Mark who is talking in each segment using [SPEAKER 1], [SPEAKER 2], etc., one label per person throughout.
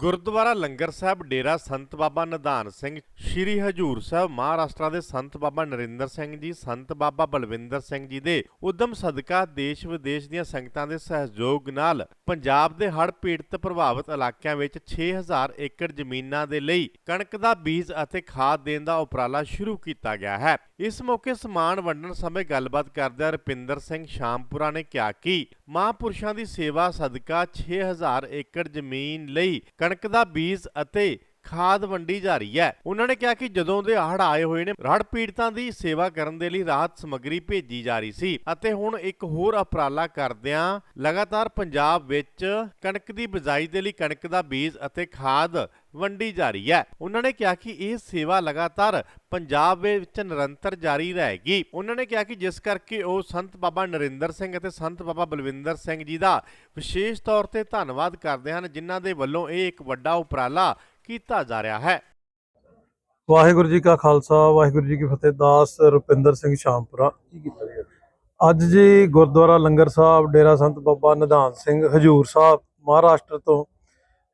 [SPEAKER 1] ਗੁਰਦੁਆਰਾ ਲੰਗਰ ਸਾਹਿਬ ਡੇਰਾ ਸੰਤ ਬਾਬਾ ਨਿਧਾਨ ਸਿੰਘ, ਸ੍ਰੀ ਹਜੂਰ ਸਾਹਿਬ ਮਹਾਰਾਸ਼ਟਰ ਦੇ ਸੰਤ ਬਾਬਾ ਨਰਿੰਦਰ ਸਿੰਘ ਜੀ, ਸੰਤ ਬਾਬਾ ਬਲਵਿੰਦਰ ਸਿੰਘ ਜੀ ਦੇ ਉਦਮ ਸਦਕਾ ਦੇਸ਼ ਵਿਦੇਸ਼ ਦੀਆਂ ਸੰਗਤਾਂ ਦੇ ਸਹਿਯੋਗ ਨਾਲ ਪੰਜਾਬ ਦੇ ਹੜ੍ਹ ਪੀੜਤ ਪ੍ਰਭਾਵਿਤ ਇਲਾਕਿਆਂ ਵਿੱਚ 6000 ਏਕੜ ਜ਼ਮੀਨਾਂ ਦੇ ਲਈ ਕਣਕ ਦਾ ਬੀਜ ਅਤੇ ਖਾਦ ਦੇਣ ਦਾ ਉਪਰਾਲਾ ਸ਼ੁਰੂ ਕੀਤਾ ਗਿਆ ਹੈ। ਇਸ ਮੌਕੇ ਸਮਾਨ ਵੰਡਣ ਸਮੇਂ ਗੱਲਬਾਤ ਕਰਦਿਆਂ ਰੁਪਿੰਦਰ ਸਿੰਘ ਸ਼ਾਮਪੁਰਾ ਨੇ ਕਿਹਾ ਕਿ ਮਹਾਂਪੁਰਸ਼ਾਂ ਦੀ ਸੇਵਾ ਸਦਕਾ 6000 ਏਕੜ ਜ਼ਮੀਨ ਲਈ ਕਣਕ ਦਾ ਬੀਜ ਅਤੇ ਖਾਦ ਵੰਡੀ ਜਾ ਰਹੀ ਹੈ। ਉਹਨਾਂ ਨੇ ਕਿਹਾ ਕਿ ਜਦੋਂ ਦੇ ਹੜ੍ਹ ਆਏ ਹੋਏ ਨੇ ਹੜ੍ਹ ਪੀੜਤਾਂ ਦੀ ਸੇਵਾ ਕਰਨ ਦੇ ਲਈ ਰਾਹਤ ਸਮੱਗਰੀ ਭੇਜੀ ਜਾ ਰਹੀ ਸੀ ਅਤੇ ਹੁਣ ਇੱਕ ਹੋਰ ਉਪਰਾਲਾ ਕਰਦਿਆਂ ਲਗਾਤਾਰ ਪੰਜਾਬ ਵਿੱਚ ਕਣਕ ਦੀ ਬਿਜਾਈ ਦੇ ਲਈ ਕਣਕ ਦਾ ਬੀਜ ਅਤੇ ਖਾਦ ਵੰਡੀ ਜਾ ਰਹੀ ਹੈ। ਉਹਨਾਂ ਨੇ ਕਿਹਾ ਕਿ ਇਹ ਸੇਵਾ ਲਗਾਤਾਰ ਪੰਜਾਬ ਵਿੱਚ ਨਿਰੰਤਰ ਜਾਰੀ ਰਹੇਗੀ। ਉਹਨਾਂ ਨੇ ਕਿਹਾ ਕਿ ਜਿਸ ਕਰਕੇ ਉਹ ਸੰਤ ਬਾਬਾ ਨਰਿੰਦਰ ਸਿੰਘ ਅਤੇ ਸੰਤ ਬਾਬਾ ਬਲਵਿੰਦਰ ਸਿੰਘ ਜੀ ਦਾ ਵਿਸ਼ੇਸ਼ ਤੌਰ ਤੇ ਧੰਨਵਾਦ ਕਰਦੇ ਹਨ, ਜਿਨ੍ਹਾਂ ਦੇ ਵੱਲੋਂ ਇਹ ਇੱਕ ਵੱਡਾ ਉਪਰਾਲਾ ਕੀਤਾ ਜਾ ਰਿਹਾ ਹੈ।
[SPEAKER 2] ਵਾਹਿਗੁਰੂ ਜੀ ਕਾ ਖਾਲਸਾ, ਵਾਹਿਗੁਰੂ ਜੀ ਕੀ ਫਤਿਹ, ਦਾਸ ਰੁਪਿੰਦਰ ਸਿੰਘ ਸ਼ਾਮਪੁਰਾ। ਅੱਜ ਜੀ ਗੁਰਦੁਆਰਾ ਲੰਗਰ ਸਾਹਿਬ, ਡੇਰਾ ਸੰਤ ਬਾਬਾ ਨਿਧਾਨ ਸਿੰਘ ਹਜੂਰ ਸਾਹਿਬ, ਮਹਾਰਾਸ਼ਟਰ ਤੋਂ,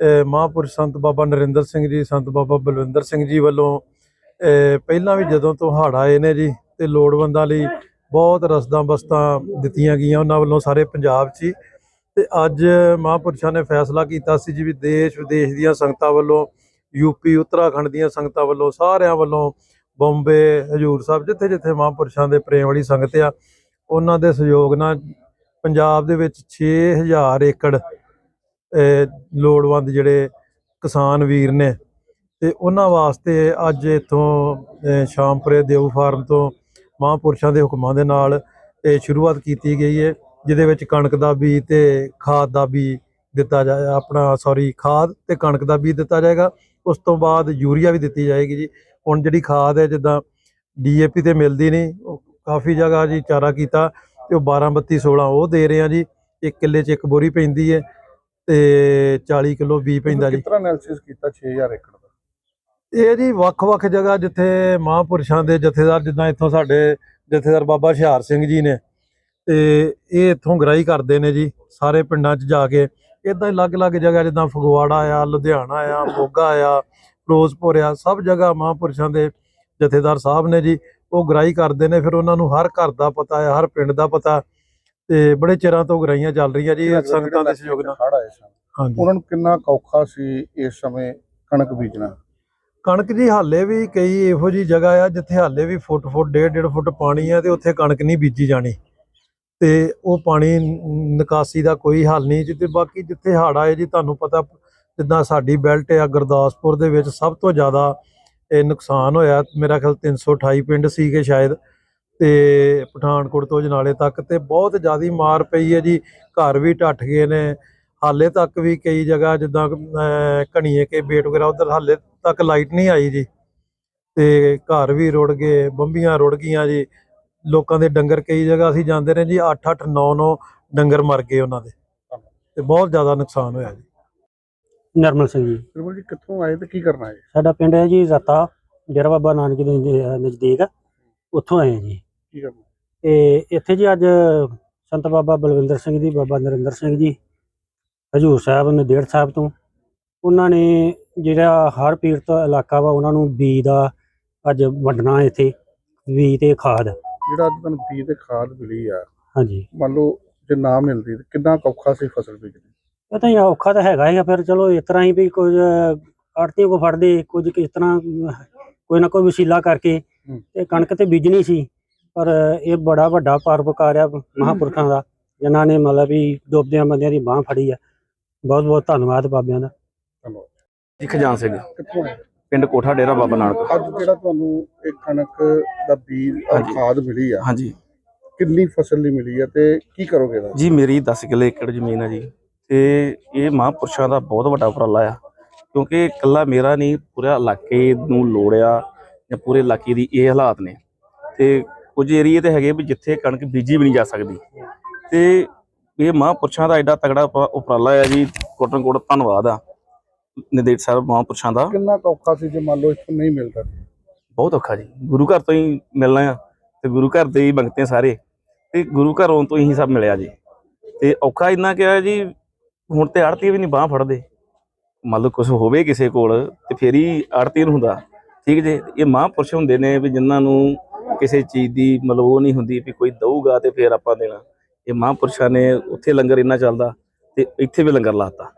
[SPEAKER 2] ਅਹ, ਮਹਾਂਪੁਰਸ਼ ਸੰਤ ਬਾਬਾ ਨਰਿੰਦਰ ਸਿੰਘ ਜੀ, ਸੰਤ ਬਾਬਾ ਬਲਵਿੰਦਰ ਸਿੰਘ ਜੀ ਵੱਲੋਂ ਪਹਿਲਾਂ ਵੀ ਜਦੋਂ ਤੋਂ ਹਾੜ ਆਏ ਨੇ ਜੀ, ਤੇ ਲੋੜਵੰਦਾਂ ਲਈ ਬਹੁਤ ਰਸਦਾਂ ਬਸਤਾਂ ਦਿੱਤੀਆਂ ਗਈਆਂ ਉਹਨਾਂ ਵੱਲੋਂ ਸਾਰੇ ਪੰਜਾਬ 'ਚ ਹੀ। ਤੇ ਅੱਜ ਮਹਾਂਪੁਰਸ਼ਾਂ ਨੇ ਫੈਸਲਾ ਕੀਤਾ ਸੀ ਜੀ ਵੀ ਦੇਸ਼ ਵਿਦੇਸ਼ ਦੀਆਂ ਸੰਗਤਾਂ ਵੱਲੋਂ ਯੂਪੀ ਉੱਤਰਾਖੰਡ ਦੀਆਂ ਸੰਗਤਾਂ ਵੱਲੋਂ, ਸਾਰਿਆਂ ਵੱਲੋਂ ਬੰਬੇ ਹਜੂਰ ਸਾਹਿਬ, ਜਿੱਥੇ ਜਿੱਥੇ ਮਹਾਂਪੁਰਸ਼ਾਂ ਦੇ ਪ੍ਰੇਮ ਵਾਲੀ ਸੰਗਤ ਆ, ਉਹਨਾਂ ਦੇ ਸਹਿਯੋਗ ਨਾਲ ਪੰਜਾਬ ਦੇ ਵਿੱਚ 6000 ਏਕੜ ਲੋੜਵੰਦ ਜਿਹੜੇ ਕਿਸਾਨ ਵੀਰ ਨੇ, ਤੇ ਉਹਨਾਂ ਵਾਸਤੇ ਅੱਜ ਇਥੋਂ ਸ਼ਾਮਪੁਰੇ ਦੇਵ ਫਾਰਮ ਤੋਂ ਮਹਾਂਪੁਰਸ਼ਾਂ ਦੇ ਹੁਕਮਾਂ ਦੇ ਨਾਲ ਇਹ ਸ਼ੁਰੂਆਤ ਕੀਤੀ ਗਈ ਹੈ ਜਿਹਦੇ ਵਿੱਚ ਕਣਕ ਦਾ ਬੀਜ ਤੇ ਖਾਦ ਦਾ ਬੀਜ ਦਿੱਤਾ ਜਾਏ ਆਪਣਾ ਸੌਰੀ ਖਾਦ ਤੇ ਕਣਕ ਦਾ ਬੀਜ ਦਿੱਤਾ ਜਾਏਗਾ। ਉਸ ਤੋਂ ਬਾਅਦ ਯੂਰੀਆ ਵੀ ਦਿੱਤੀ ਜਾਏਗੀ ਜੀ। ਹੁਣ ਜਿਹੜੀ ਖਾਦ ਹੈ ਜਿੱਦਾਂ ਡੀਏਪੀ ਤੇ ਮਿਲਦੀ ਨਹੀਂ ਉਹ ਕਾਫੀ ਜਗ੍ਹਾ ਜੀ ਚਾਰਾ ਕੀਤਾ ਤੇ ਉਹ 12 32 16 ਉਹ ਦੇ ਰਹੇ ਆ ਜੀ। ਇੱਕ ਕਿੱਲੇ 'ਚ ਇੱਕ ਬੋਰੀ ਪੈਂਦੀ ਹੈ ਤੇ 40 ਕਿਲੋ ਬੀਜ ਪੈਂਦਾ ਜੀ।
[SPEAKER 3] ਤਰ੍ਹਾਂ ਐਨਾਲਿਸਿਸ ਕੀਤਾ 6000 ਏਕੜ ਦਾ?
[SPEAKER 2] ਇਹ ਜੀ ਵੱਖ-ਵੱਖ ਜਗ੍ਹਾ ਜਿੱਥੇ ਮਹਾਂਪੁਰਸ਼ਾਂ ਦੇ ਜਥੇਦਾਰ ਜਿੱਦਾਂ ਇੱਥੋਂ ਸਾਡੇ ਜਥੇਦਾਰ ਬਾਬਾ ਹੁਸ਼ਿਆਰ ਸਿੰਘ ਜੀ ਨੇ ਤੇ ਇਹ ਇੱਥੋਂ ਗ੍ਰਾਈ ਕਰਦੇ ਨੇ ਜੀ ਸਾਰੇ ਪਿੰਡਾਂ 'ਚ ਜਾ ਕੇ। ਇਦਾਂ ਹੀ ਅਲੱਗ-ਅਲੱਗ ਜਗ੍ਹਾ ਜਿੱਦਾਂ ਫਗਵਾੜਾ ਆ ਲੁਧਿਆਣਾ ਆ ਮੋਗਾ ਆ ਫਿਰੋਜ਼ਪੁਰ ਆ ਸਭ ਜਗ੍ਹਾ ਮਹਾਂਪੁਰਸ਼ਾਂ ਦੇ ਜਥੇਦਾਰ ਸਾਹਿਬ ਨੇ ਜੀ ਉਹ ਗ੍ਰਾਈ ਕਰਦੇ ਨੇ ਫਿਰ ਉਹਨਾਂ ਨੂੰ ਹਰ ਘਰ ਦਾ ਪਤਾ ਹੈ ਹਰ ਪਿੰਡ ਦਾ ਪਤਾ। ਤੇ ਬੜੇ ਚਿਰਾਂ ਤੋਂ ਗਰਾਈਆਂ ਚੱਲ ਰਹੀਆਂ ਜੀ ਸੰਗਤਾਂ ਦੇ ਸਹਿਯੋਗ ਨਾਲ। ਹਾਂਜੀ।
[SPEAKER 3] ਉਹਨਾਂ ਨੂੰ ਕਿੰਨਾ ਔਖਾ ਸੀ ਇਸ ਸਮੇਂ ਕਣਕ ਬੀਜਣਾ?
[SPEAKER 2] ਕਣਕ ਜੀ ਹਾਲੇ ਵੀ ਕਈ ਇਹੋ ਜੀ ਜਗ੍ਹਾ ਆ ਜਿੱਥੇ ਹਾਲੇ ਵੀ ਫੁੱਟ ਫੁੱਟ ਡੇਢ ਡੇਢ ਫੁੱਟ ਪਾਣੀ ਆ ਤੇ ਉੱਥੇ ਕਣਕ ਨਹੀਂ ਬੀਜੀ ਜਾਣੀ। ਤੇ ਉਹ ਪਾਣੀ ਨਿਕਾਸੀ ਦਾ ਕੋਈ ਹੱਲ ਨਹੀਂ ਜਿੱਤੇ ਬਾਕੀ ਜਿੱਥੇ ਹੜ੍ਹ ਆਏ ਜੀ ਤੁਹਾਨੂੰ ਪਤਾ ਜਿੱਦਾਂ ਸਾਡੀ ਬੈਲਟ ਆ ਗੁਰਦਾਸਪੁਰ ਦੇ ਵਿੱਚ ਸਭ ਤੋਂ ਜ਼ਿਆਦਾ ਇਹ ਨੁਕਸਾਨ ਹੋਇਆ। ਮੇਰਾ ਖਿਆਲ 328 ਪਿੰਡ ਸੀਗੇ ਸ਼ਾਇਦ ਤੇ ਪਠਾਨਕੋਟ ਤੋਂ ਜਨਾਲੇ ਤੱਕ ਤੇ ਬਹੁਤ ਜ਼ਿਆਦੀ ਮਾਰ ਪਈ ਹੈ ਜੀ। ਘਰ ਵੀ ਟੱਟ ਗਏ ਨੇ। ਹਾਲੇ ਤੱਕ ਵੀ ਕਈ ਜਗ੍ਹਾ ਜਿੱਦਾਂ ਅਹ, ਘਣੀਏ ਕੇ ਬੇਟ ਵਗੈਰਾ ਉਧਰ ਹਾਲੇ ਤੱਕ ਲਾਈਟ ਨਹੀਂ ਆਈ ਜੀ। ਤੇ ਘਰ ਵੀ ਰੁੜ ਗਏ ਬੰਬੀਆਂ ਰੁੜ ਗਈਆਂ ਜੀ। ਲੋਕਾਂ ਦੇ ਡੰਗਰ ਕਈ ਜਗ੍ਹਾ ਅਸੀਂ ਜਾਂਦੇ ਰਹੇ ਜੀ 8 8 9 9 ਡੰਗਰ ਮਰ ਗਏ ਉਹਨਾਂ ਦੇ। ਤੇ ਬਹੁਤ ਜ਼ਿਆਦਾ ਨੁਕਸਾਨ ਹੋਇਆ ਜੀ।
[SPEAKER 4] ਨਰਮਲ ਸਿੰਘ ਜੀ।
[SPEAKER 3] ਬਿਲਕੁਲ ਜੀ ਕਿੱਥੋਂ ਆਏ ਤੇ ਕੀ ਕਰਨਾ ਹੈ
[SPEAKER 4] ਸਾਡਾ ਪਿੰਡ ਹੈ ਜੀ ਰਤਾ ਡੇਰਾ ਬਾਬਾ ਨਾਨਕ ਦੇ ਨਜ਼ਦੀਕ। ਆ। ਉੱਥੋਂ ਆਏ ਹਾਂ ਜੀ।
[SPEAKER 3] ਕੀ ਕਰਨਾ
[SPEAKER 4] ਤੇ ਇੱਥੇ ਜੀ ਅੱਜ ਸੰਤ ਬਾਬਾ ਬਲਵਿੰਦਰ ਸਿੰਘ ਜੀ ਬਾਬਾ ਨਰਿੰਦਰ ਸਿੰਘ ਜੀ ਹਜੂਰ ਸਾਹਿਬ ਨਦੇੜ ਸਾਹਿਬ ਤੋਂ। ਉਹਨਾਂ ਨੇ ਜਿਹੜਾ ਹੜ੍ਹ ਪੀੜਤ ਇਲਾਕਾ ਵਾ ਉਹਨਾਂ ਨੂੰ ਬੀਜ ਦਾ ਅੱਜ ਵੰਡਣਾ ਇੱਥੇ ਬੀਜ ਤੇ ਖਾਦ।
[SPEAKER 3] ਜਿਹੜਾ ਅੱਜ ਤੁਹਾਨੂੰ ਬੀਜ ਤੇ ਖਾਦ ਮਿਲੀ ਆ
[SPEAKER 4] ਹਾਂਜੀ।
[SPEAKER 3] ਮੰਨ ਲਓ ਜੇ ਨਾ ਮਿਲਦੀ ਤੇ ਕਿੰਨਾ ਕੁ ਔਖਾ ਸੀ ਫਸਲ ਬੀਜਣੀ?
[SPEAKER 4] ਇਹ ਤਾਂ ਇਹ ਔਖਾ ਤਾਂ ਹੈਗਾ ਹੀ ਆ ਫਿਰ ਚਲੋ ਇਸ ਤਰ੍ਹਾਂ ਹੀ ਵੀ ਕੁਝ ਆੜਤੀਆਂ ਕੋ ਫੜਦੇ ਕੁਝ ਕਿਸ ਤਰ੍ਹਾਂ ਅਮ, ਕੋਈ ਨਾ ਕੋਈ ਵਸੀਲਾ ਕਰਕੇ
[SPEAKER 3] ਹੂੰ।
[SPEAKER 4] ਤੇ ਕਣਕ ਤੇ ਬੀਜਣੀ ਸੀ ਪਰ ਇਹ ਬੜਾ ਵੱਡਾ ਪਰਵਕਾਰ ਆ ਮਹਾਂਪੁਰਖਾਂ ਦਾ ਜਿਨ੍ਹਾਂ ਨੇ ਮਤਲਬ ਵੀ ਡੁੱਬਦਿਆਂ ਬੰਦਿਆਂ ਦੀ ਬਾਹ ਫੜੀ ਆ। ਬਹੁਤ ਬਹੁਤ ਧੰਨਵਾਦ ਬਾਬਿਆਂ ਦਾ।
[SPEAKER 3] ਧੰਨਵਾਦ।
[SPEAKER 5] ਜੀ ਖਜਾਨ ਸਿੰਘ।
[SPEAKER 3] ਕਿੱਥੋਂ ਆਏ?
[SPEAKER 5] ਪਿੰਡ ਕੋਠਾ ਡੇਰਾ ਬਾਬਾ ਨਾਨਕ।
[SPEAKER 3] ਅੱਜ ਜਿਹੜਾ ਤੁਹਾਨੂੰ ਇਹ ਕਣਕ ਦਾ ਬੀਜ ਔਰ
[SPEAKER 5] ਹਾਂਜੀ।
[SPEAKER 3] ਖਾਦ ਮਿਲੀ ਆ
[SPEAKER 5] ਹਾਂਜੀ।
[SPEAKER 3] ਕਿੰਨੀ ਫਸਲ ਲਈ ਮਿਲੀ ਆ ਤੇ ਕੀ ਕਰੋਗੇ ਇਹਦਾ?
[SPEAKER 5] ਜੀ ਮੇਰੀ 10 ਕਿੱਲੇ ਏਕੜ ਜ਼ਮੀਨ ਹੈ ਜੀ। ਤੇ ਇਹ ਮਹਾਂਪੁਰਸ਼ਾਂ ਦਾ ਬਹੁਤ ਵੱਡਾ ਉਪਰਾਲਾ ਆ। ਕਿਉਂਕਿ ਇਕੱਲਾ ਮੇਰਾ ਨਹੀਂ ਪੂਰੇ ਇਲਾਕੇ ਨੂੰ ਲੋੜ ਆ ਜਾਂ ਪੂਰੇ ਇਲਾਕੇ ਦੀ ਇਹ ਹਾਲਾਤ ਨੇ। ਤੇ ਕੁਝ ਏਰੀਏ ਤੇ ਹੈਗੇ ਵੀ ਜਿੱਥੇ ਕਣਕ ਬੀਜੀ ਵੀ ਨਹੀਂ ਜਾ ਸਕਦੀ। ਤੇ ਇਹ ਮਹਾਂਪੁਰਸ਼ਾਂ ਦਾ ਐਡਾ ਤਗੜਾ ਉਪ- ਉਪਰਾਲਾ ਆ ਜੀ। ਕੋਟਨ ਕੋਟ ਧੰਨਵਾਦ ਆ। ਨਿਦੇਸ਼ ਸਾਹਿਬ ਮਹਾਂਪੁਰਸ਼ਾਂ ਦਾ।
[SPEAKER 3] ਕਿੰਨਾ ਕੁ ਔਖਾ ਸੀ ਜੇ ਮੰਨ ਲਓ ਇੱਥੋਂ ਨਹੀਂ ਮਿਲਦਾ
[SPEAKER 5] ਬਹੁਤ ਔਖਾ ਜੀ। ਗੁਰੂ ਘਰ ਤੋਂ ਹੀ ਮਿਲਣਾ ਆ ਤੇ ਗੁਰੂ ਘਰ ਦੇ ਹੀ ਮੰਗਤੇ ਸਾਰੇ। ਤੇ ਗੁਰੂ ਘਰੋਂ ਤੋਂ ਹੀ ਸਭ ਮਿਲਿਆ ਜੀ। ਤੇ ਔਖਾ ਇੰਨਾ ਕਿਹਾ ਜੀ ਹੁਣ ਤੇ ਆੜਤੀ ਵੀ ਨਹੀਂ ਬਾਹ ਫੜਦੇ। ਮੰਨ ਲਓ ਕੁਝ ਹੋਵੇ ਕਿਸੇ ਕੋਲ ਤੇ ਫੇਰ ਹੀ ਆੜਤੀ ਨੂੰ ਹੁੰਦਾ। ਠੀਕ ਜੇ ਇਹ ਮਹਾਂਪੁਰਸ਼ ਹੁੰਦੇ ਨੇ ਵੀ ਜਿਨ੍ਹਾਂ ਨੂੰ ਕਿਸੇ ਚੀਜ਼ ਦੀ ਮਤਲਬ ਉਹ ਨਹੀਂ ਹੁੰਦੀ ਵੀ ਕੋਈ ਦਊਗਾ ਤੇ ਫੇਰ ਆਪਾਂ ਦੇਣਾ। ਇਹ ਮਹਾਂਪੁਰਸ਼ਾਂ ਨੇ ਉੱਥੇ ਲੰਗਰ ਇੰਨਾ ਚੱਲਦਾ ਤੇ ਇੱਥੇ ਵੀ ਲੰਗਰ ਲਾਤਾ